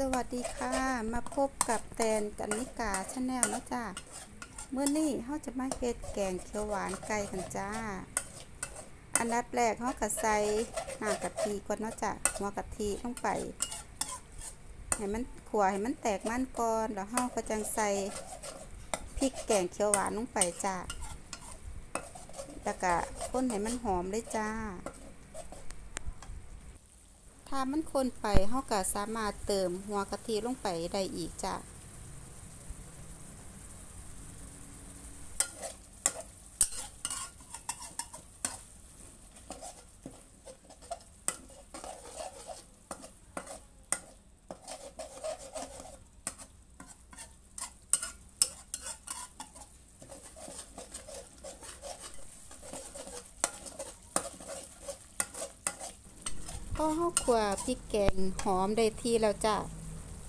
สวัสดีค่ะ มาพบกับแตนกันนิกาชาแนลนะจ้าเมื่อนี้เขาจะมาเฮ็ดแกงเขียวหวานไก่กันจ้า อันดับแรกเขาก็ใส่น้ำกะทิก่อนเนาะจ้ะหัวกะทิลงไปให้มันขัวให้มันแตกมันก่อนแล้วเขาก็จังใส่พริกแกงเขียวหวานลงไปจ้าแล้วก็ข้นให้มันหอมเลยจ้า ถ้ามันคนไปเฮาก็สามารถเติมหัวกะทิลงไปได้อีกจ้ะ ขัวพริกแกงหอมได้ทีแล้วจ้ะ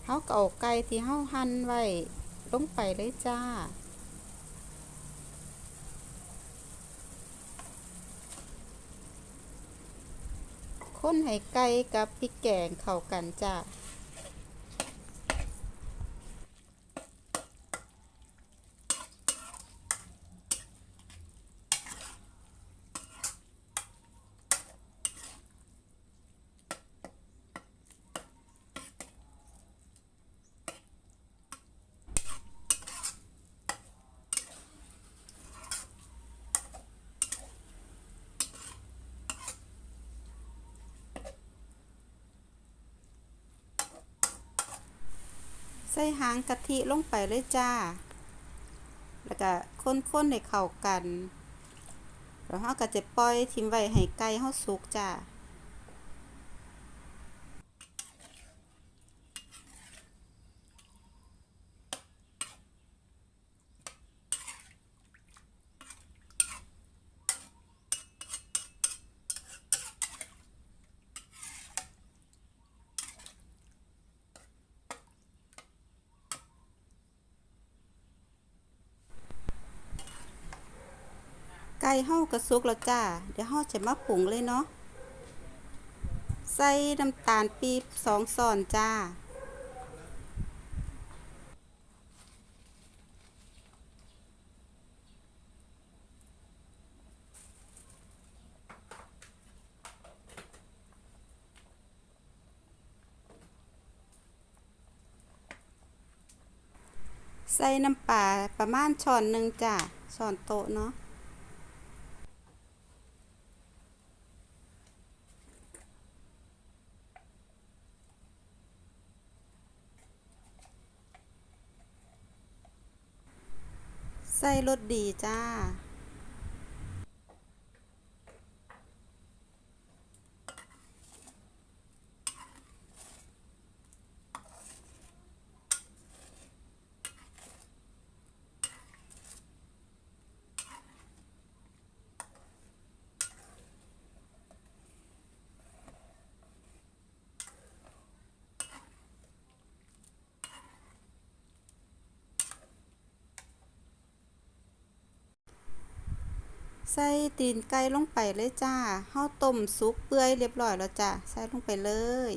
เฮาก็เอาไก่ที่เฮาหั่นไว้ลงไปเลยจ้า คนให้ไก่กับพริกแกงเข้ากันจ้า ใส่หางกะทิลงไปเลยจ้า แล้วก็ค้นๆให้เข้ากัน แล้วเราก็จะปล่อยทิ้งไว้ให้ไก่เฮาสุกจ้า ไก่เฮากระสุกแล้วจ้า เดี๋ยวเฮาจะมาปรุงเลยเนาะ ใส่น้ำตาลปี๊บสองช้อนจ้า ใส่น้ำปลาประมาณช้อนหนึ่งจ้าช้อนโต๊ะเนาะ ไส้รสดีจ้า ใส่ตีนไก่ลงไปเลยจ้าเฮาต้มสุกเปื่อยเรียบร้อยแล้วจ้าใส่ลงไปเลย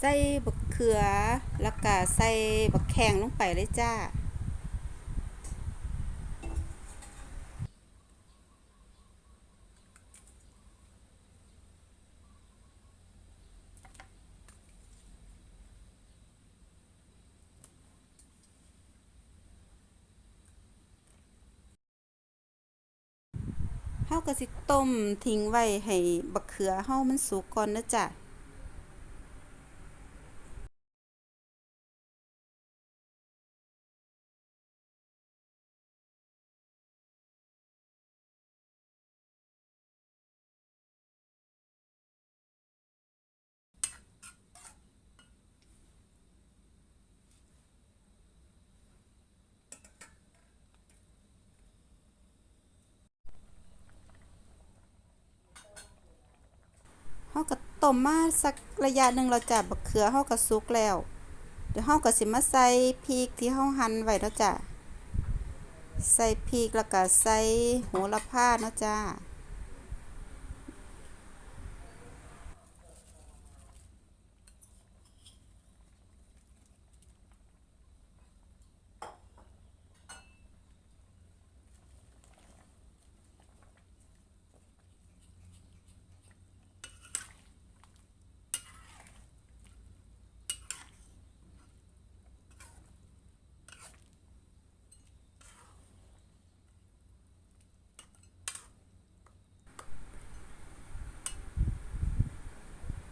ใส่บักเขือแล้วก็ใส่บักแข้งลงไปเลยจ้า เฮาก็สิต้มทิ้งไว้ให้บักเขือเฮามันสุกก่อนนะจ้ะ เฮาก็ต้มมาสักระยะหนึ่งเราจะบักเขือเฮาก็ซุกแล้ว เดี๋ยวเฮาก็สิมาใส่พริกที่เฮาหั่นไว้แล้วจ้ะใส่พริกแล้วก็ใส่โหระพาเนาะจ้า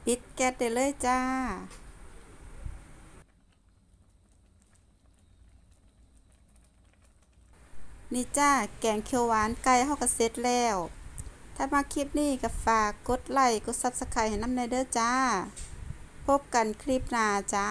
ปิดแก๊สได้เลยจ้า นี่จ้า แกงเขียวหวานไก่เฮาก็เสร็จแล้ว ถ้ามาคลิปนี้ก็ฝากกดไลค์ กดซับสไครต์ให้นำในเด้อจ้า พบกันคลิปหน้าจ้า